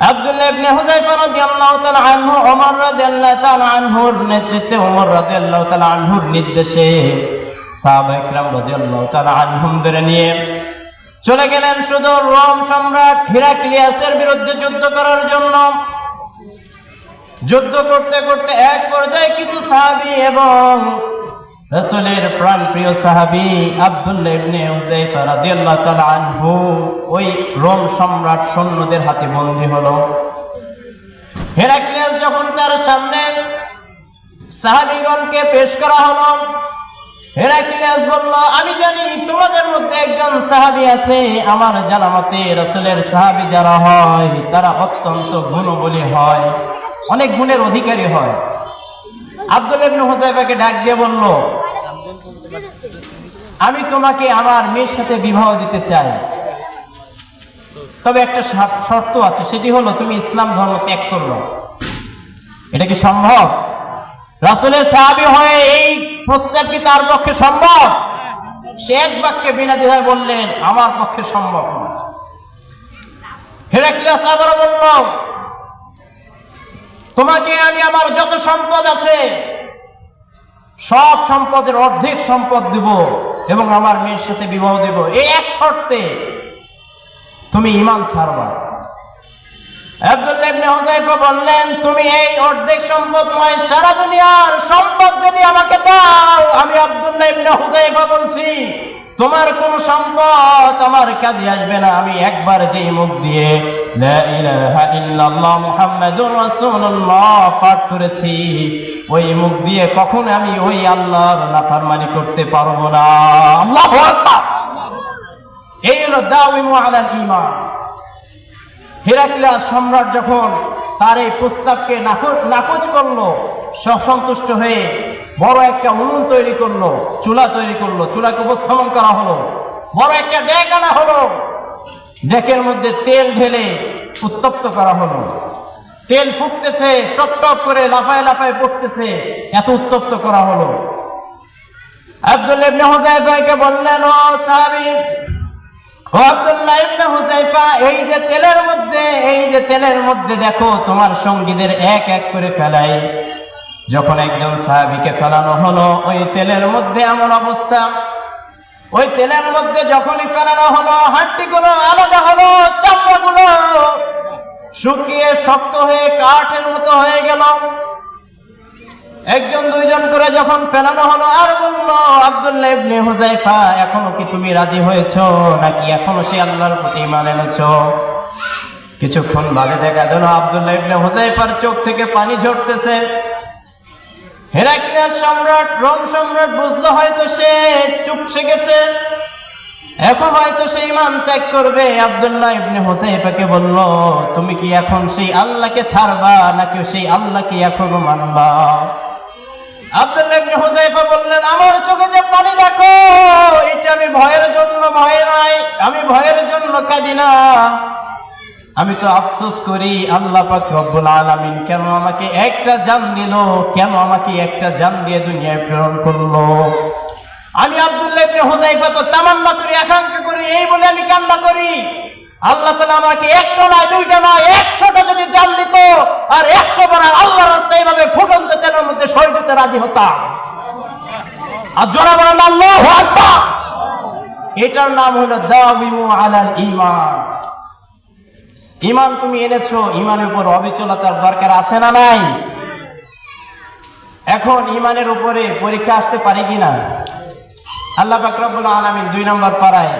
আব্দুল্লাহ ইবনে হুযায়ফা রাদিয়াল্লাহু তাআলা আনহু, ওমর রাদিয়াল্লাহু তাআলা আনহুর নেতৃত্বে, ওমর রাদিয়াল্লাহু তাআলা আনহুর নির্দেশে সাহাবা ইকরাম রাদিয়াল্লাহু তাআলা আনহুম ধরে নিয়ে চলে গেলেন শুধু রোম সম্রাট হিরাক্লিয়াসের বিরুদ্ধে যুদ্ধ করার জন্য। যুদ্ধ করতে করতে এক পর্যায়ে কিছু সাহাবী এবং রাসূলের প্রাণপ্রিয় সাহাবী আব্দুল্লাহ ওই রোম সম্রাট সৈন্যদের হাতে বন্দী হলো। হেরাক্লিয়াস যখন তার সামনে সাহাবীগণকে পেশ করা হলো, হেরাক্লিয়াস বলল, আমি জানি তোমাদের মধ্যে একজন সাহাবী আছে, আমার জানা মতে রাসূলের সাহাবী যারা হয়, তারা অত্যন্ত গুণবলী হয়, অনেক গুণের অধিকারী হয়। আব্দুল ইবনে হুযায়ফাকে ডাক দিয়ে বলল, আমি তোমাকে আমার মেয়ের সাথে বিবাহ দিতে চাই। তবে একটা শর্ত আছে, সেটি হলো তুমি ইসলাম ধর্ম ত্যাগ করল। এটা কি সম্ভব? রাসূলের সাহাবী হয়ে এই প্রস্তাব কি তার পক্ষে সম্ভব? সে এক বাক্যে বিনা দ্বিধায় বললেন, আমার পক্ষে সম্ভব না। হেরাক্লিয়াস আবার বলল, তোমাকে আমি আমার সম্পদ আছে। সব সম্পদের অর্ধেক সম্পদ দিব এবং আমার মেয়ের সাথে বিবাহ দেব। এই এক শর্তে তুমি ইমান ছাড়বা বললেন, তুমি এই অর্ধেক সম্পদ নয়, সারা দুনিয়ার সম্পদ যদি আমাকে দাও, আমি আব্দুল্লাহ ইবনে হুযায়ফা বলছি। তোমার কোন সম্পদ আমার কাজে আসবে না। আমি একবার যেই মুখ দিয়ে ওই মুখ দিয়ে কখন আমি ওই আল্লাহর নাফরমানি করতে পারব না। আল্লাহু এই হলো দাওয়ামু আলাল ঈমান। সম্রাট যখন তার এই প্রস্তাবকে নাকচ করল সন্তুষ্ট হয়ে বড় একটা উনুন তৈরি করল, চুলা তৈরি করল, চুলাকে উপস্থাপন করা হলো। বড় একটা ডেক আনা হলো। ডেকের মধ্যে তেল ঢেলে উত্তপ্ত করা হলো। তেল ফুটতেছে, টপ টপ করে লাফায় লাফায় পড়তেছে, এত উত্তপ্ত করা হলো। আব্দুল ইবনে বললেন, ও সাহাবী এই যে তেলের মধ্যে, এই যে তেলের মধ্যে দেখো, তোমার সঙ্গীদের এক এক করে ফেলাই। যখন একজন সাহাবীকে ফেলানো হলো, ওই তেলের মধ্যে এমন অবস্থা। ওই তেলের মধ্যে যখনই ফেলানো হলো, হাড্ডিগুলো আলাদা হলো, চামড়াগুলো শুকিয়ে শক্ত হয়ে কাঠের মতো হয়ে গেল। একজন, দুইজন করে যখন ফেলানো হলো, আর বলল, আব্দুল্লাহ ইবনে হুযায়ফা এখনও কি তুমি রাজি হয়েছো? নাকি এখনও সে আল্লাহর প্রতি ইমান এনেছো? কিছুক্ষণ বাদে দেখা গেল, আব্দুল্লাহ ইবনে হুযায়ফার চোখ থেকে পানি ঝরতেছে। হেরাক্লিয়াস সম্রাট, রোম সম্রাট বুঝলো হয়তো সে চুপসে গেছে। এখন হয়তো সেই ইমান ত্যাগ করবে। আব্দুল্লাহ ইবনে হুসাইফাকে বলল, তুমি কি এখন সেই আল্লাহকে ছাড়বা, নাকি সেই আল্লাহকে এখনও মানবা? আব্দুল্লাহ ইবনে হুসাইফা বললেন, আমার চোখে যে পানি দেখো, এটা আমি ভয়ের জন্য, ভয় নাই। আমি ভয়ের জন্য কাঁদি না। আমি তো আফসোস করি, আল্লাহ পাক রব্বুল আলামিন কেন আমাকে একটা জান দিল? কেন আমাকে একটা জান দিয়ে দুনিয়ায় প্রেরণ করল? আমি আব্দুল্লাহ ইবনে হুযায়ফা তো তামান্না করি, আকাঙ্ক্ষা করি, এই বলে আমি কান্না করি। আল্লাহ তাআলা আমাকে একটা নয়, দুইটা নয়, একশোটা যদি জান দিত, আর একশো বার আল্লাহ রাস্তায় এইভাবে ফুটন্ত তেলের মধ্যে শহীদ হতে রাজি হতাম। আর জোরা বলেন, আল্লাহু আকবার! এটার নাম হলো দাবিমু আলাল ঈমান। ইমান তুমি এনেছো, ইমানের উপর অবিচলতার দরকার আছে না নাই? এখন ইমানের উপরে পরীক্ষা আসতে পারি কিনা? আল্লাহ বাকরাবুল আলমিন দুই নম্বর পাড়ায়